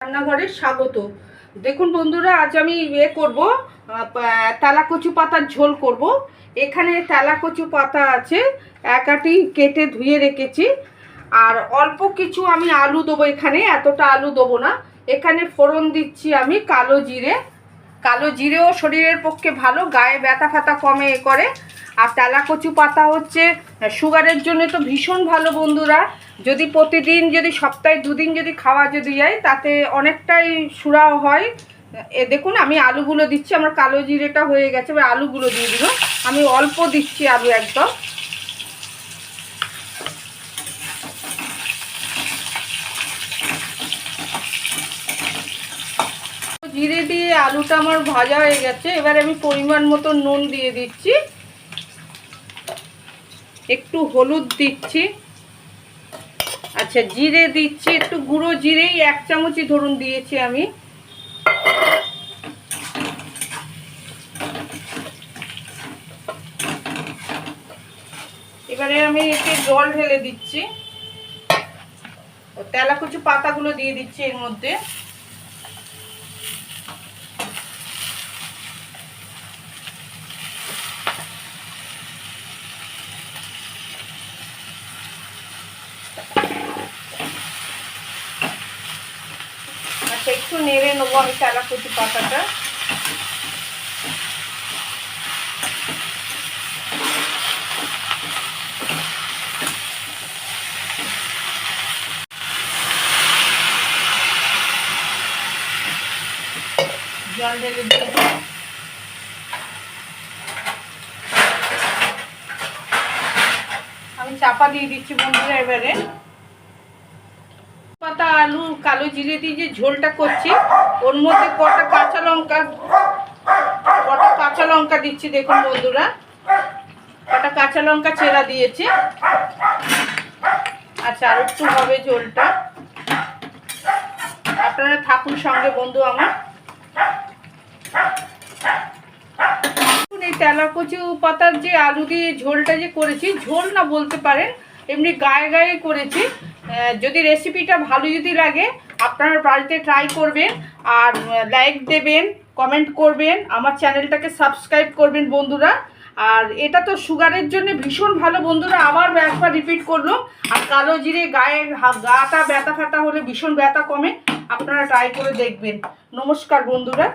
রান্নাঘরে স্বাগত। দেখুন বন্ধুরা, আজ আমি ইয়ে করব তেলা কচু পাতার ঝোল করব। এখানে তেলা কচু পাতা আছে একাটি কেটে ধুয়ে রেখেছি। আর অল্প কিছু আমি আলু দেবো এখানে, এতটা আলু দেবো না। এখানে ফোড়ন দিচ্ছি আমি কালো জিরে। কালো জিরেও শরীরের পক্ষে ভালো, গায়ে ব্যথা ফ্যাথা কমে এ করে। আর তেলা কচু পাতা হচ্ছে সুগারের জন্য তো ভীষণ ভালো বন্ধুরা। যদি প্রতিদিন, যদি সপ্তাহে দুদিন যদি খাওয়া যদি যায়, তাতে অনেকটাই সুরাও হয়। এ, দেখুন, আমি আলুগুলো দিচ্ছি, আমার কালো জিরেটা হয়ে গেছে, এবার আলুগুলো দিয়ে দিল আমি অল্প দিচ্ছি আলু একদম। জিরে দিয়ে আলুটা আমার ভাজা হয়ে গেছে, এবার আমি পরিমাণ মতো নুন দিয়ে দিচ্ছি। একটু হলুদ দিচ্ছি। আচ্ছা জিরে দিচ্ছি, একটু গুঁড়ো জিরেই এক চামচই ধরুন দিয়েছি আমি। এবারে আমি এতে জল ঢেলে দিচ্ছি। তেলাকুচু পাতাগুলো দিয়ে দিচ্ছি এর মধ্যে। একটু নেড়ে নেব আমি তেলাকুচি পাতাটা। আমি চাপা দিয়ে দিচ্ছি বন্ধুরা এবারে। পাতা, আলু, কালো জিরে দিয়ে যে ঝোলটা করছি, ওর মধ্যে কটা কাঁচা লঙ্কা, কটা কাঁচা লঙ্কা দিচ্ছি, দেখুন বন্ধুরা। কটা কাঁচা লঙ্কা চেরা দিয়েছি। আচ্ছা আর একটু হবে ঝোলটা। আপনারা থাকুন সঙ্গে, বন্ধু আমার। এই তেলাকচু পাতার যে আলু দিয়ে ঝোলটা যে করেছি, ঝোল না বলতে পারেন এমনি গায়ে গায়ে করেছি। যদি রেসিপিটা ভালো যদি লাগে, আপনারা বাড়িতে ট্রাই করবেন, আর লাইক দেবেন কমেন্ট করবেন, আমার চ্যানেলটাকে সাবস্ক্রাইব করবেন বন্ধুরা। আর এটা তো সুগারের জন্য ভীষণ ভালো বন্ধুরা, আবার একবার রিপিট করল। আর কালো জিরে গায়ে গাটা ব্যথা ফ্যাথা হলে ভীষণ ব্যথা কমে, আপনারা ট্রাই করে দেখবেন। নমস্কার বন্ধুরা।